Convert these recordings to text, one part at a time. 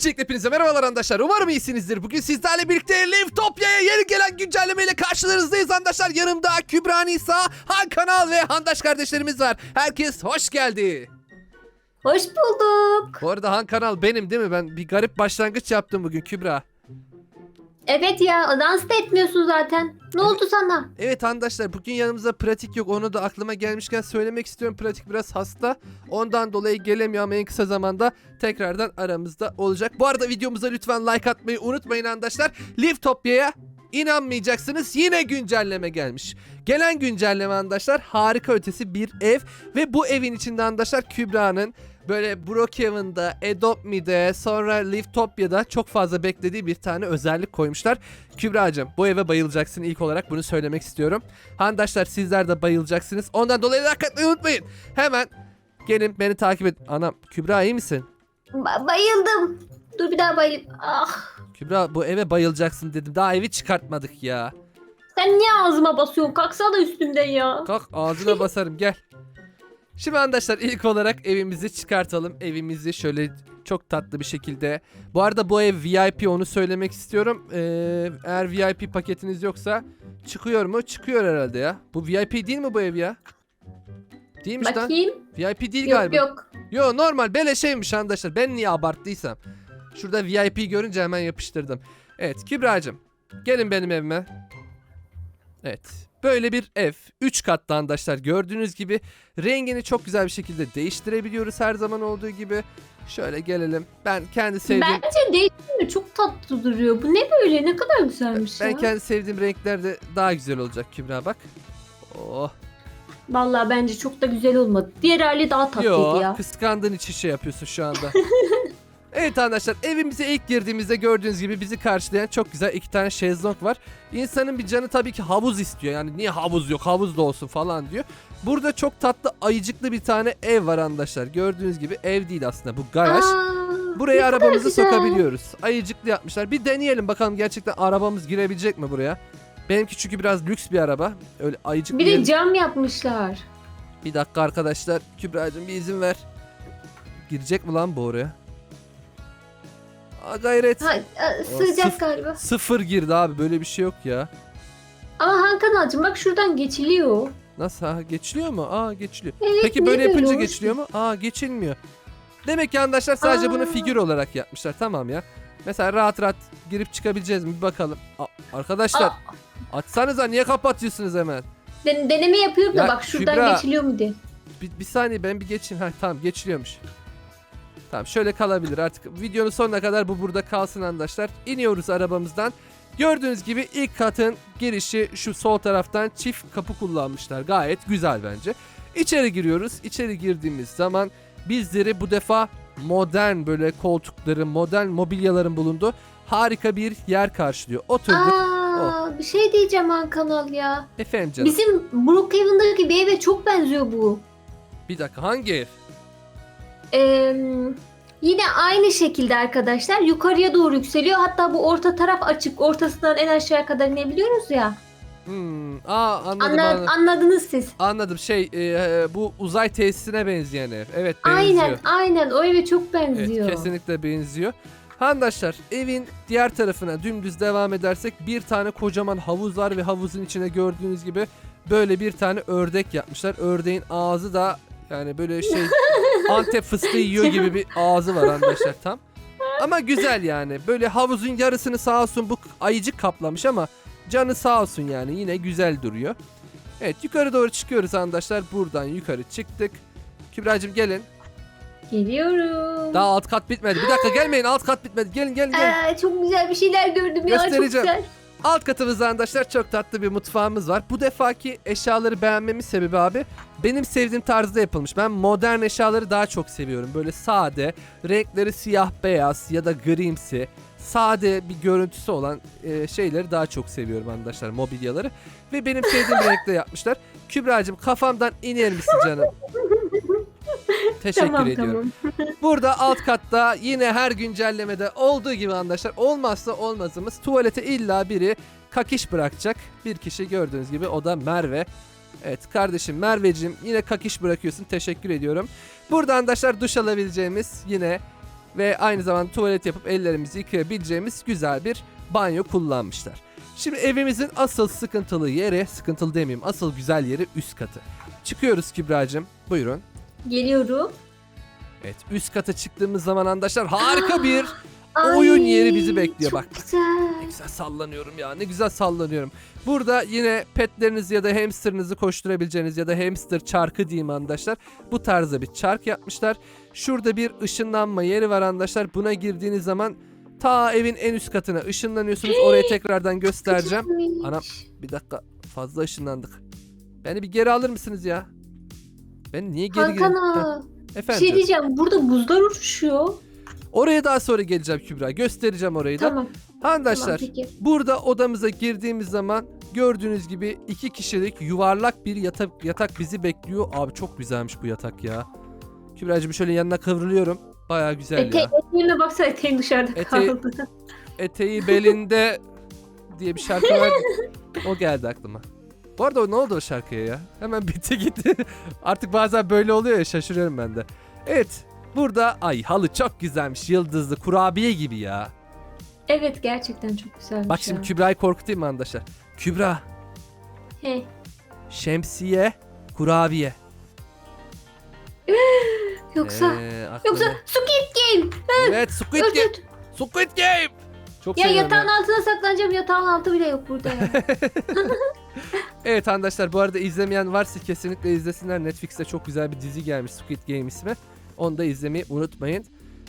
Öncelikle hepinize merhabalar arkadaşlar. Umarım iyisinizdir. Bugün sizlerle birlikte Liftopya'ya yeni gelen güncellemeyle karşılarınızdayız arkadaşlar. Yanımda Kübra Nisa, Han Kanal ve Handaş kardeşlerimiz var. Herkes hoş geldi. Hoş bulduk. Bu arada Han Kanal benim değil mi? Ben bir garip başlangıç yaptım bugün Kübra. Evet ya dans da etmiyorsun zaten. Ne oldu sana? Evet arkadaşlar bugün yanımızda pratik yok. Onu da aklıma gelmişken söylemek istiyorum. Pratik biraz hasta. Ondan dolayı gelemiyor ama en kısa zamanda tekrardan aramızda olacak. Bu arada videomuza lütfen like atmayı unutmayın arkadaşlar. Liftopya'ya inanmayacaksınız. Yine güncelleme gelmiş. Gelen güncelleme arkadaşlar harika ötesi bir ev ve bu evin içinde arkadaşlar Kübra'nın böyle Brookhaven'da, Adopt Me'de, sonra Liftopya'da çok fazla beklediği bir tane özellik koymuşlar. Kübra'cığım bu eve bayılacaksın ilk olarak bunu söylemek istiyorum. Handaşlar sizler de bayılacaksınız. Ondan dolayı like atmayı unutmayın. Hemen gelin beni takip edin. Anam Kübra iyi misin? Ba- bayıldım. Dur bir daha bayıl. Ah. Kübra bu eve bayılacaksın dedim. Daha evi çıkartmadık ya. Sen niye ağzıma basıyorsun? Kalksana üstümden ya. Kalk ağzına basarım gel. Şimdi arkadaşlar ilk olarak evimizi çıkartalım. Evimizi şöyle çok tatlı bir şekilde. Bu arada bu ev VIP onu söylemek istiyorum. Ee, eğer VIP paketiniz yoksa çıkıyor mu? Çıkıyor herhalde ya. Bu VIP değil mi bu ev ya? Değilmiş lan. Bakayım. VIP değil Yok galiba. yok. Yo normal beleşeymiş arkadaşlar. Ben niye abarttıysam. Şurada VIP görünce hemen yapıştırdım. Evet Kübra'cığım. Gelin benim evime. Evet. Böyle bir ev. 3 katlı arkadaşlar. Gördüğünüz gibi rengini çok güzel bir şekilde değiştirebiliyoruz her zaman olduğu gibi. Şöyle gelelim. Ben kendi sevdiğim Bence değişmiyor. Çok tatlı duruyor. Bu ne böyle? Ne kadar güzelmiş ben ya. kendi sevdiğim renklerde daha güzel olacak Kübra bak. Oh. Vallahi bence çok da güzel olmadı. Diğer hali daha tatlıydı Yo, ya. kıskandığın için şey yapıyorsun şu anda. evet arkadaşlar evimize ilk girdiğimizde gördüğünüz gibi bizi karşılayan çok güzel iki tane şezlong var. İnsanın bir canı tabii ki havuz istiyor. Yani niye havuz yok havuz da olsun falan diyor. Burada çok tatlı ayıcıklı bir tane ev var arkadaşlar. Gördüğünüz gibi ev değil aslında bu garaj. Aa, Buraya arabamızı güzel. sokabiliyoruz. Ayıcıklı yapmışlar. Bir deneyelim bakalım gerçekten arabamız girebilecek mi buraya. Benimki çünkü biraz lüks bir araba. Öyle ayıcıklı Bir de cam yapmışlar. bir dakika arkadaşlar. Kübra'cığım bir izin ver. Girecek mi lan bu oraya? Aa, gayret. Ha, sığacak sıf- galiba. Sıfır girdi abi böyle bir şey yok ya. Ama Hakan Alcım bak şuradan geçiliyor. Nasıl ha geçiliyor mu? Aa geçiliyor. Evet, Peki niye böyle yapınca olmuş geçiliyor mu? Aa geçilmiyor. Demek ki arkadaşlar sadece Aa. bunu figür olarak yapmışlar tamam ya. Mesela rahat rahat girip çıkabileceğiz mi bir bakalım. Aa, arkadaşlar Aa. açsanıza niye kapatıyorsunuz hemen? Den- deneme yapıyorum da Ya bak şuradan Kübra. geçiliyor mu diye. Bir, bir saniye ben bir geçeyim. Ha tamam geçiliyormuş. Tamam şöyle kalabilir artık. Videonun sonuna kadar bu burada kalsın arkadaşlar. İniyoruz arabamızdan. Gördüğünüz gibi ilk katın girişi şu sol taraftan çift kapı kullanmışlar. Gayet güzel bence. İçeri giriyoruz. İçeri girdiğimiz zaman bizleri bu defa modern böyle koltukların, modern mobilyaların bulunduğu harika bir yer karşılıyor. Oturduk. Aa, bir şey diyeceğim Hakan Al ya. Efendim canım. Bizim Brookhaven'daki bir eve çok benziyor bu. Bir dakika hangi ev? Ee, yine aynı şekilde arkadaşlar yukarıya doğru yükseliyor. Hatta bu orta taraf açık. Ortasından en aşağıya kadar inebiliyoruz ya. Hmm, aa anladım Anla- anladım. anladınız siz. Anladım şey e, bu uzay tesisine benzeyen ev. Evet benziyor. Aynen aynen o eve çok Evet benziyor. kesinlikle benziyor. Arkadaşlar evin diğer tarafına dümdüz devam edersek bir tane kocaman havuz var ve havuzun içine gördüğünüz gibi böyle bir tane ördek yapmışlar. Ördeğin ağzı da yani böyle şey Antep fıstığı yiyor gibi bir ağzı var arkadaşlar tam. Ama güzel yani. Böyle havuzun yarısını sağ olsun bu ayıcık kaplamış ama canı sağ olsun yani yine güzel duruyor. Evet yukarı doğru çıkıyoruz arkadaşlar. Buradan yukarı çıktık. Kübra'cığım gelin. Geliyorum. Daha alt kat bitmedi. Bir dakika gelmeyin alt kat bitmedi. Gelin gelin gelin. Aa, çok güzel bir şeyler gördüm ya çok Göstereceğim. güzel. Alt katımızda arkadaşlar çok tatlı bir mutfağımız var. Bu defaki eşyaları beğenmemin sebebi abi benim sevdiğim tarzda yapılmış. Ben modern eşyaları daha çok seviyorum. Böyle sade, renkleri siyah beyaz ya da grimsi, sade bir görüntüsü olan e, şeyleri daha çok seviyorum arkadaşlar mobilyaları. Ve benim sevdiğim renkte yapmışlar. Kübra'cığım kafamdan iner misin canım? Teşekkür tamam ediyorum. tamam. Burada alt katta yine her güncellemede olduğu gibi arkadaşlar olmazsa olmazımız tuvalete illa biri kakiş bırakacak. Bir kişi gördüğünüz gibi o da Merve. Evet kardeşim Merveciğim yine kakiş bırakıyorsun teşekkür ediyorum. Burada arkadaşlar duş alabileceğimiz yine ve aynı zamanda tuvalet yapıp ellerimizi yıkayabileceğimiz güzel bir banyo kullanmışlar. Şimdi evimizin asıl sıkıntılı yeri, sıkıntılı demeyeyim, asıl güzel yeri üst katı. Çıkıyoruz Kübra'cığım. Buyurun. Geliyorum. Evet üst kata çıktığımız zaman arkadaşlar harika bir Ay, oyun yeri bizi bekliyor çok bak. Ne güzel. güzel sallanıyorum ya ne güzel sallanıyorum. Burada yine petlerinizi ya da hamsterınızı koşturabileceğiniz ya da hamster çarkı diyeyim arkadaşlar. Bu tarzda bir çark yapmışlar. Şurada bir ışınlanma yeri var arkadaşlar. Buna girdiğiniz zaman ta evin en üst katına ışınlanıyorsunuz. Orayı tekrardan göstereceğim. Anam. Bir dakika fazla ışınlandık. Beni bir geri alır mısınız ya? Ben niye geri? Hakan ağa, bir Efendim. şey diyeceğim. Burada buzlar uçuşuyor. Oraya daha sonra geleceğim Kübra. Göstereceğim orayı da. Tamam. Tamam Arkadaşlar peki. burada odamıza girdiğimiz zaman gördüğünüz gibi iki kişilik yuvarlak bir yatak, yatak bizi bekliyor. Abi çok güzelmiş bu yatak ya. Kübra'cığım şöyle yanına kıvrılıyorum. Baya güzel Ete, ya. eteğime baksana eteğim dışarıda Eteği- kaldı. Eteği belinde diye bir şarkı var. O geldi aklıma. Bu arada ne oldu o şarkıya ya? Hemen bitti gitti. Artık bazen böyle oluyor ya şaşırıyorum ben de. Evet. Burada ay halı çok güzelmiş. Yıldızlı kurabiye gibi ya. evet gerçekten çok güzelmiş Bak şimdi ya. Kübra'yı korkutayım mı arkadaşlar? Kübra He. şemsiye kurabiye. Yoksa Ee, aklıma- yoksa Squid Game. Evet Squid Öt, Game. Squid Game. Çok Ya seviyorum yatağın ya. altına saklanacağım. Yatağın altı bile yok burada ya. Evet arkadaşlar bu arada izlemeyen varsa kesinlikle izlesinler. Netflix'te çok güzel bir dizi gelmiş Squid Game ismi. Onu da izlemeyi unutmayın.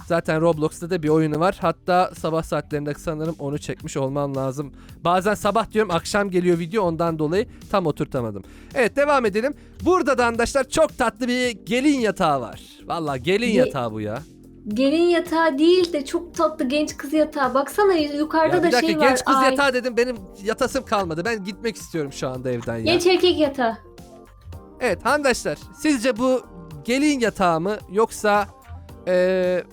Zaten Roblox'ta da bir oyunu var. Hatta sabah saatlerinde sanırım onu çekmiş olmam lazım. Bazen sabah diyorum akşam geliyor video ondan dolayı tam oturtamadım. Evet devam edelim. Burada da arkadaşlar çok tatlı bir gelin yatağı var. Valla gelin Ge- yatağı bu ya. Gelin yatağı değil de çok tatlı genç kız yatağı. Baksana yukarıda Ya bir da dakika şey var. genç kız Ay. yatağı dedim benim yatasım kalmadı. Ben gitmek istiyorum şu anda evden ya. Genç erkek yatağı. Evet arkadaşlar sizce bu gelin yatağı mı yoksa eee,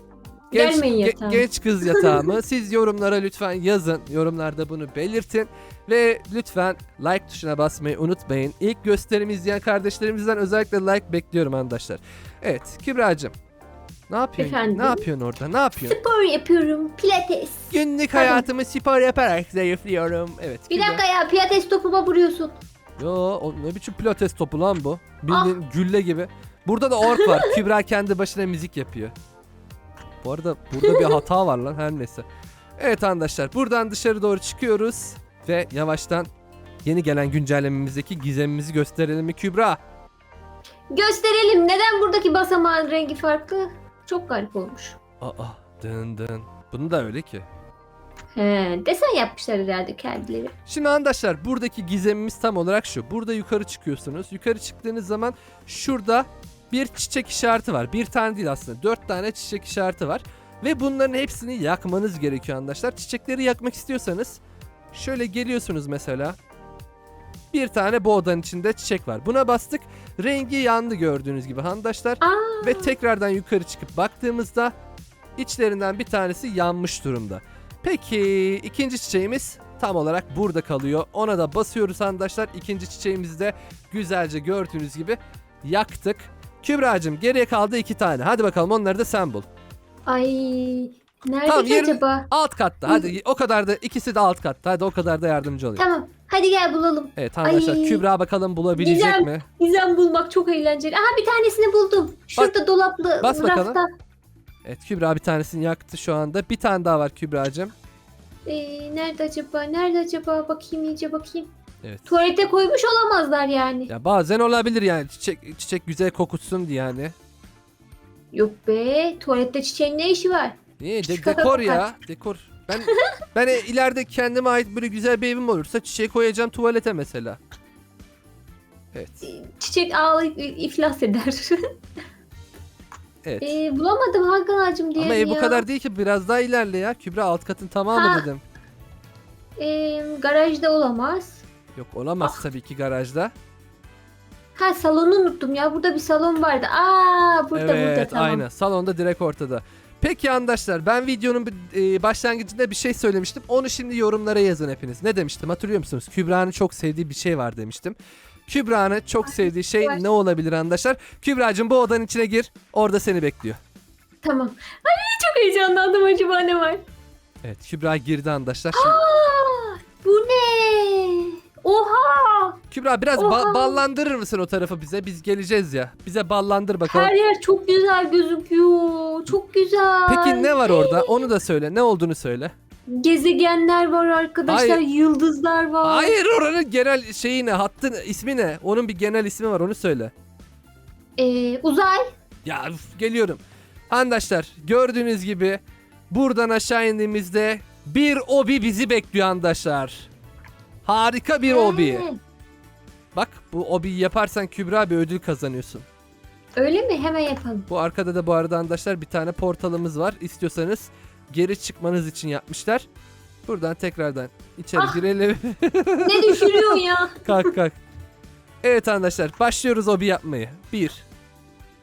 genç, Gelmeyin ge- genç kız yatağı mı? Siz yorumlara lütfen yazın. Yorumlarda bunu belirtin. Ve lütfen like tuşuna basmayı unutmayın. İlk gösterimi izleyen kardeşlerimizden özellikle like bekliyorum arkadaşlar. Evet Kübra'cığım. Ne yapıyorsun? Efendim? Ne yapıyorsun orada? Ne yapıyorsun? Spor yapıyorum. Pilates. Günlük Pardon. hayatımı spor yaparak zayıflıyorum. Evet. Bir dakika ya pilates topuma vuruyorsun. Yo o ne biçim pilates topu lan bu? Ah. Bildiğin gülle gibi. Burada da ork var. Kübra kendi başına müzik yapıyor. Bu arada burada bir hata var lan her neyse. Evet arkadaşlar buradan dışarı doğru çıkıyoruz. Ve yavaştan yeni gelen güncellememizdeki gizemimizi gösterelim mi Kübra? Gösterelim. Neden buradaki basamağın rengi farklı? Çok garip olmuş. Aa dın dın. Bunu da öyle ki. He, desen yapmışlar herhalde kendileri. Şimdi arkadaşlar buradaki gizemimiz tam olarak şu. Burada yukarı çıkıyorsunuz. Yukarı çıktığınız zaman şurada bir çiçek işareti var. Bir tane değil aslında. Dört tane çiçek işareti var. Ve bunların hepsini yakmanız gerekiyor arkadaşlar. Çiçekleri yakmak istiyorsanız şöyle geliyorsunuz mesela. Bir tane bu odanın içinde çiçek var. Buna bastık. Rengi yandı gördüğünüz gibi arkadaşlar. Aa, Ve tekrardan yukarı çıkıp baktığımızda içlerinden bir tanesi yanmış durumda. Peki ikinci çiçeğimiz tam olarak burada kalıyor. Ona da basıyoruz arkadaşlar. İkinci çiçeğimizi de güzelce gördüğünüz gibi yaktık. Kübra'cığım geriye kaldı iki tane. Hadi bakalım onları da sen bul. ay. Nerede Tamam, ki yerini- acaba? Alt katta. Hadi o kadar da ikisi de alt katta. Hadi o kadar da yardımcı olayım. Tamam. Hadi gel bulalım. Evet arkadaşlar Ay. Kübra bakalım bulabilecek Gizem. mi? Gizem bulmak çok eğlenceli. Aha bir tanesini buldum. Şurada dolaplı bas bakalım. rafta. Evet Kübra bir tanesini yaktı şu anda. Bir tane daha var Kübra'cığım. Ee, nerede acaba? Nerede acaba? Bakayım iyice bakayım. Evet. Tuvalete koymuş olamazlar yani. Ya bazen olabilir yani çiçek çiçek güzel kokutsun diye yani. Yok be. Tuvalette çiçeğin ne işi var? Niye? De- dekor ya. Dekor. Ben ben e- ileride kendime ait böyle güzel bir evim olursa çiçeği koyacağım tuvalete mesela. Evet. Çiçek ağlayıp iflas eder. Evet. Ee, bulamadım Hakan ağacım diye Ama ev bu kadar değil ki biraz daha ilerle ya. Kübra alt katın tamamı Ha. dedim. Ee, garajda olamaz. Yok olamaz Ah. tabii ki garajda. Ha salonu unuttum ya. Burada bir salon vardı. Aa burada evet burada tamam. aynen. Salonda direkt ortada. Peki arkadaşlar ben videonun e, başlangıcında bir şey söylemiştim. Onu şimdi yorumlara yazın hepiniz. Ne demiştim hatırlıyor musunuz? Kübra'nın çok sevdiği bir şey var demiştim. Kübra'nın çok sevdiği şey ne olabilir arkadaşlar? Kübra'cığım bu odanın içine gir. Orada seni bekliyor. Tamam. Ay çok heyecanlandım acaba ne var? Evet Kübra girdi arkadaşlar. Şimdi Aa, bu ne? Oha! Kübra biraz ba- Oha. ballandırır mısın o tarafı bize? Biz geleceğiz ya. Bize ballandır bakalım. Her yer çok güzel gözüküyor. Çok güzel. Peki ne var orada? Onu da söyle. Ne olduğunu söyle. Gezegenler var arkadaşlar. Hayır. Yıldızlar var. Hayır oranın genel şeyi ne? Hattın ismi ne? Onun bir genel ismi var onu söyle. Ee, uzay. Ya üf, geliyorum. Arkadaşlar gördüğünüz gibi buradan aşağı indiğimizde bir obi bizi bekliyor arkadaşlar. Harika bir obi. Ee, Bak bu obiyi yaparsan Kübra bir ödül kazanıyorsun. Öyle mi? Hemen yapalım. Bu arkada da bu arada arkadaşlar bir tane portalımız var. İstiyorsanız geri çıkmanız için yapmışlar. Buradan tekrardan içeri Ah. girelim. ne düşürüyorsun ya? kalk kalk. Evet arkadaşlar başlıyoruz obi yapmayı. 1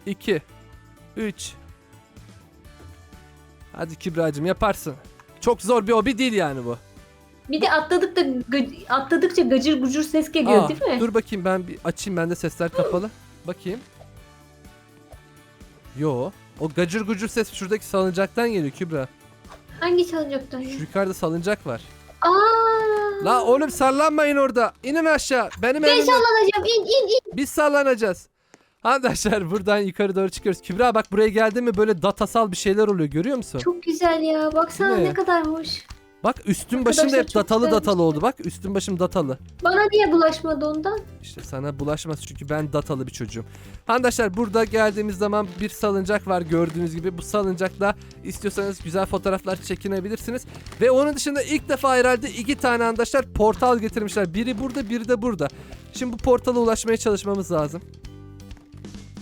2 3 Hadi Kübra'cığım yaparsın. Çok zor bir obi değil yani bu. Bir de atladık da gı- atladıkça gacır gucur ses geliyor Aa, değil mi? Dur bakayım ben bir açayım bende sesler kapalı. Bakayım. Yo. O gacır gucur ses şuradaki salıncaktan geliyor Kübra. Hangi çalacaktan? Şu yukarıda salıncak var. Aa! La oğlum sallanmayın orada. İnin aşağı. Benim Ben elimde. sallanacağım. İn in in. Biz sallanacağız. Arkadaşlar buradan yukarı doğru çıkıyoruz. Kübra bak buraya geldi mi böyle datasal bir şeyler oluyor görüyor musun? Çok güzel ya. Baksana Ne? ne, kadar hoş. Bak üstüm başım da hep çok datalı güzelmiş. datalı oldu bak. Üstüm başım datalı. Bana niye bulaşmadı ondan? İşte sana bulaşmaz çünkü ben datalı bir çocuğum. Arkadaşlar burada geldiğimiz zaman bir salıncak var gördüğünüz gibi. Bu salıncakla istiyorsanız güzel fotoğraflar çekinebilirsiniz. Ve onun dışında ilk defa herhalde iki tane arkadaşlar portal getirmişler. Biri burada biri de burada. Şimdi bu portala ulaşmaya çalışmamız lazım.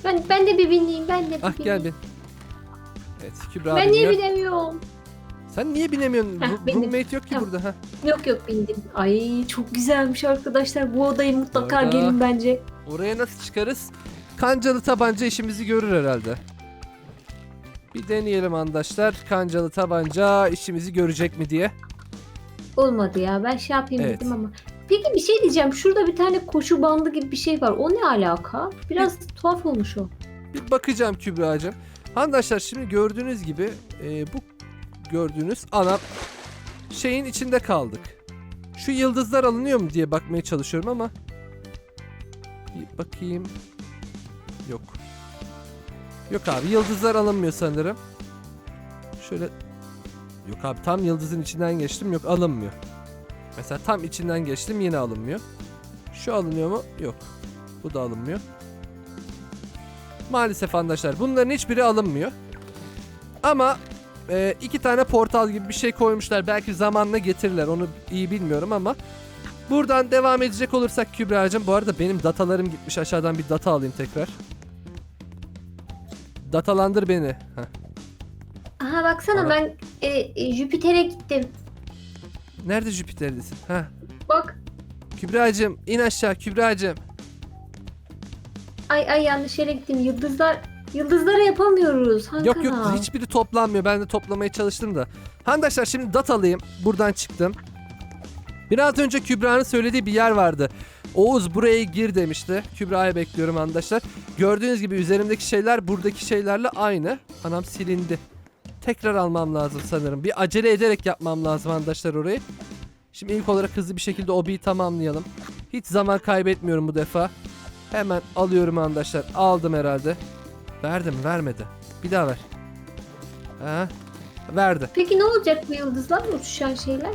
Ben ben de bir bineyim. Ben de bir Ah bineyim. gel bin. Evet Kübra Ben niye biniyor. binemiyorum? Sen niye binemiyorsun? Heh, bindim. Roommate yok ki Tamam. burada. ha. Yok yok bindim. Ay çok güzelmiş arkadaşlar. Bu odayı mutlaka Orada. gelin bence. Oraya nasıl çıkarız? Kancalı tabanca işimizi görür herhalde. Bir deneyelim arkadaşlar. Kancalı tabanca işimizi görecek mi diye. Olmadı ya. Ben şey yapayım Evet. dedim ama. Peki bir şey diyeceğim. Şurada bir tane koşu bandı gibi bir şey var. O ne alaka? Biraz tuhaf olmuş o. Bir bakacağım Kübra'cığım. Arkadaşlar şimdi gördüğünüz gibi e, bu gördüğünüz ana şeyin içinde kaldık. Şu yıldızlar alınıyor mu diye bakmaya çalışıyorum ama bir bakayım. Yok. Yok abi yıldızlar alınmıyor sanırım. Şöyle Yok abi tam yıldızın içinden geçtim yok alınmıyor. Mesela tam içinden geçtim yine alınmıyor. Şu alınıyor mu? Yok. Bu da alınmıyor. Maalesef arkadaşlar bunların hiçbiri alınmıyor. Ama e, iki tane portal gibi bir şey koymuşlar. Belki zamanla getirirler onu iyi bilmiyorum ama. Buradan devam edecek olursak Kübra'cığım. Bu arada benim datalarım gitmiş. Aşağıdan bir data alayım tekrar. Datalandır beni. Heh. Aha baksana Ana. ben e, e, Jüpiter'e gittim. Nerede Jüpiter'desin? Heh. Bak. Kübra'cığım in aşağı Kübra'cığım. Ay ay yanlış yere gittim. Yıldızlar Yıldızları yapamıyoruz. Hangi Yok yok hiçbiri toplanmıyor. Ben de toplamaya çalıştım da. Arkadaşlar şimdi datalıyım. Buradan çıktım. Biraz önce Kübra'nın söylediği bir yer vardı. Oğuz buraya gir demişti. Kübra'yı bekliyorum arkadaşlar. Gördüğünüz gibi üzerimdeki şeyler buradaki şeylerle aynı. Anam silindi. Tekrar almam lazım sanırım. Bir acele ederek yapmam lazım arkadaşlar orayı. Şimdi ilk olarak hızlı bir şekilde obiyi tamamlayalım. Hiç zaman kaybetmiyorum bu defa. Hemen alıyorum arkadaşlar. Aldım herhalde. Verdim vermedi. Bir daha ver. Ha, verdi. Peki ne olacak bu yıldızlar uçuşan şeyler?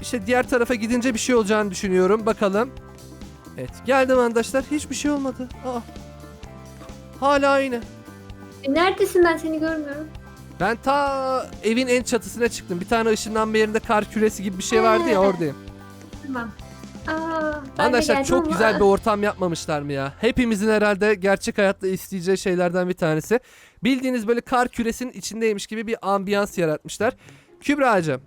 İşte diğer tarafa gidince bir şey olacağını düşünüyorum. Bakalım. Evet geldim arkadaşlar. Hiçbir şey olmadı. Aa. Hala aynı. E, neredesin ben seni görmüyorum. Ben ta evin en çatısına çıktım. Bir tane ışınlanma yerinde kar küresi gibi bir şey vardı ya oradayım. Tamam. Aa, ben de Arkadaşlar geldim çok ama- güzel bir ortam yapmamışlar mı ya? Hepimizin herhalde gerçek hayatta isteyeceği şeylerden bir tanesi. Bildiğiniz böyle kar küresinin içindeymiş gibi bir ambiyans yaratmışlar. Kübra'cığım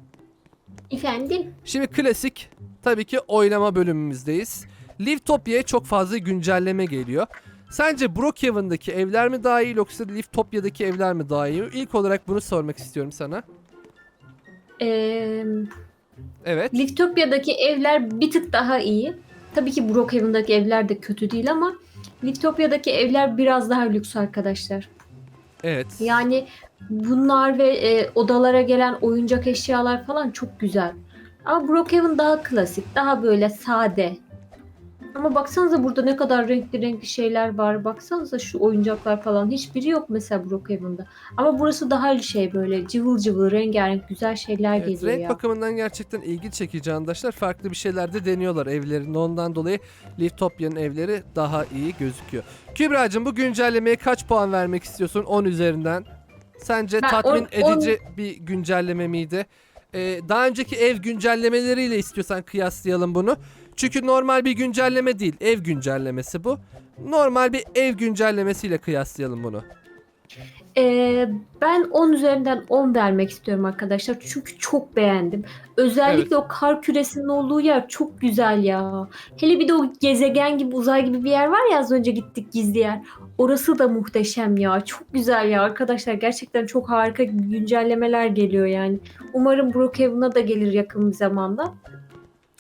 Efendim? Şimdi klasik tabii ki oynama bölümümüzdeyiz. Livestopia'ya çok fazla güncelleme geliyor. Sence Brookhaven'daki evler mi daha iyi yoksa Livestopia'daki evler mi daha iyi? İlk olarak bunu sormak istiyorum sana. Ee, Evet. Liftopya'daki evler bir tık daha iyi. Tabii ki Brookhaven'daki evler de kötü değil ama Liftopya'daki evler biraz daha lüks arkadaşlar. Evet. Yani bunlar ve e, odalara gelen oyuncak eşyalar falan çok güzel. Ama Brookhaven daha klasik, daha böyle sade. Ama baksanıza burada ne kadar renkli renkli şeyler var. Baksanıza şu oyuncaklar falan. Hiçbiri yok mesela Brookhaven'da. Ama burası daha şey böyle cıvıl cıvıl, rengarenk güzel şeyler Evet, geliyor renk ya. bakımından gerçekten ilgi çekici arkadaşlar. Farklı bir şeyler de deniyorlar evlerinde. Ondan dolayı Liftopya'nın evleri daha iyi gözüküyor. Kübra'cığım bu güncellemeye kaç puan vermek istiyorsun 10 üzerinden? Sence Ben tatmin on- edici bir güncelleme miydi? Ee, daha önceki ev güncellemeleriyle istiyorsan kıyaslayalım bunu. Çünkü normal bir güncelleme değil. Ev güncellemesi bu. Normal bir ev güncellemesiyle kıyaslayalım bunu. Ee, ben 10 üzerinden 10 vermek istiyorum arkadaşlar. Çünkü çok beğendim. Özellikle o kar küresinin olduğu yer çok güzel ya. Hele bir de o gezegen gibi uzay gibi bir yer var ya az önce gittik gizli yer. Orası da muhteşem ya. Çok güzel ya arkadaşlar. Gerçekten çok harika güncellemeler geliyor yani. Umarım Brookhaven'a da gelir yakın bir zamanda.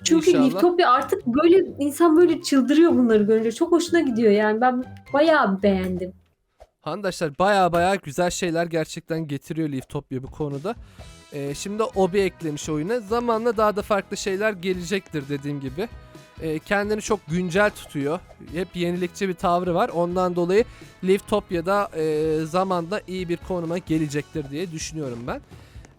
Çünkü İnşallah. Liftopia artık böyle insan böyle çıldırıyor bunları görünce. Çok hoşuna gidiyor yani. Ben bayağı beğendim. Arkadaşlar baya baya güzel şeyler gerçekten getiriyor Liftopia bu konuda. Ee, şimdi Obi eklemiş oyuna. Zamanla daha da farklı şeyler gelecektir dediğim gibi. Ee, kendini çok güncel tutuyor. Hep yenilikçi bir tavrı var. Ondan dolayı Liftopia'da e, zamanda iyi bir konuma gelecektir diye düşünüyorum ben.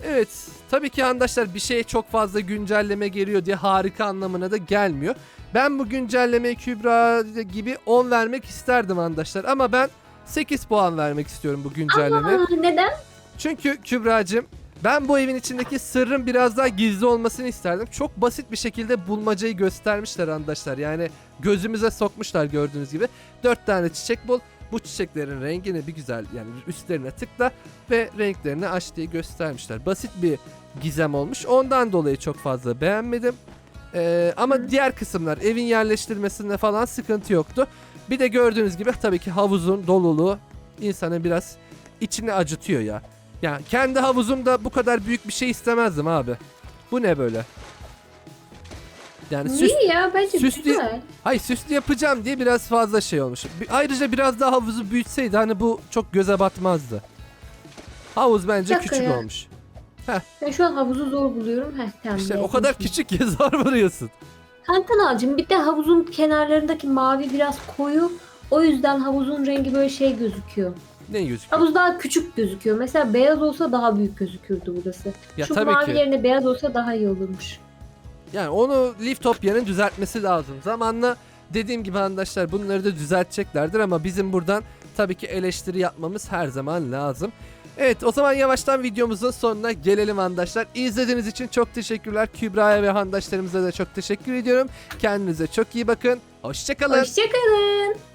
Evet tabii ki arkadaşlar bir şeye çok fazla güncelleme geliyor diye harika anlamına da gelmiyor. Ben bu güncellemeye Kübra gibi 10 vermek isterdim arkadaşlar ama ben 8 puan vermek istiyorum bu güncellemeye. Aa, neden? Çünkü Kübra'cığım ben bu evin içindeki sırrın biraz daha gizli olmasını isterdim. Çok basit bir şekilde bulmacayı göstermişler arkadaşlar. Yani gözümüze sokmuşlar gördüğünüz gibi. 4 tane çiçek bul. Bu çiçeklerin rengini bir güzel yani üstlerine tıkla ve renklerini aç diye göstermişler. Basit bir gizem olmuş. Ondan dolayı çok fazla beğenmedim. Ee, ama Hı. diğer kısımlar evin yerleştirmesinde falan sıkıntı yoktu. Bir de gördüğünüz gibi tabii ki havuzun doluluğu insanı biraz içini acıtıyor ya. Yani kendi havuzumda bu kadar büyük bir şey istemezdim abi. Bu ne böyle? Yani süs, Niye ya? Bence süslü- güzel. hayır süslü yapacağım diye biraz fazla şey olmuş. Bir- Ayrıca biraz daha havuzu büyütseydi hani bu çok göze batmazdı. Havuz bence dakika küçük ya. olmuş. Ben şu an havuzu zor buluyorum. Heh tamam. İşte o kadar küçük ki zor vuruyorsun. Kantanalcığım bir de havuzun kenarlarındaki mavi biraz koyu. O yüzden havuzun rengi böyle şey gözüküyor. Ne gözüküyor? Havuz daha küçük gözüküyor. Mesela beyaz olsa daha büyük gözükürdü burası. Ya Şu tabii mavi ki. yerine beyaz olsa daha iyi olurmuş. Yani onu Liftopya'nın düzeltmesi lazım. Zamanla dediğim gibi arkadaşlar bunları da düzelteceklerdir ama bizim buradan tabii ki eleştiri yapmamız her zaman lazım. Evet o zaman yavaştan videomuzun sonuna gelelim arkadaşlar. İzlediğiniz için çok teşekkürler. Kübra'ya ve arkadaşlarımıza da çok teşekkür ediyorum. Kendinize çok iyi bakın. Hoşçakalın. Hoşçakalın.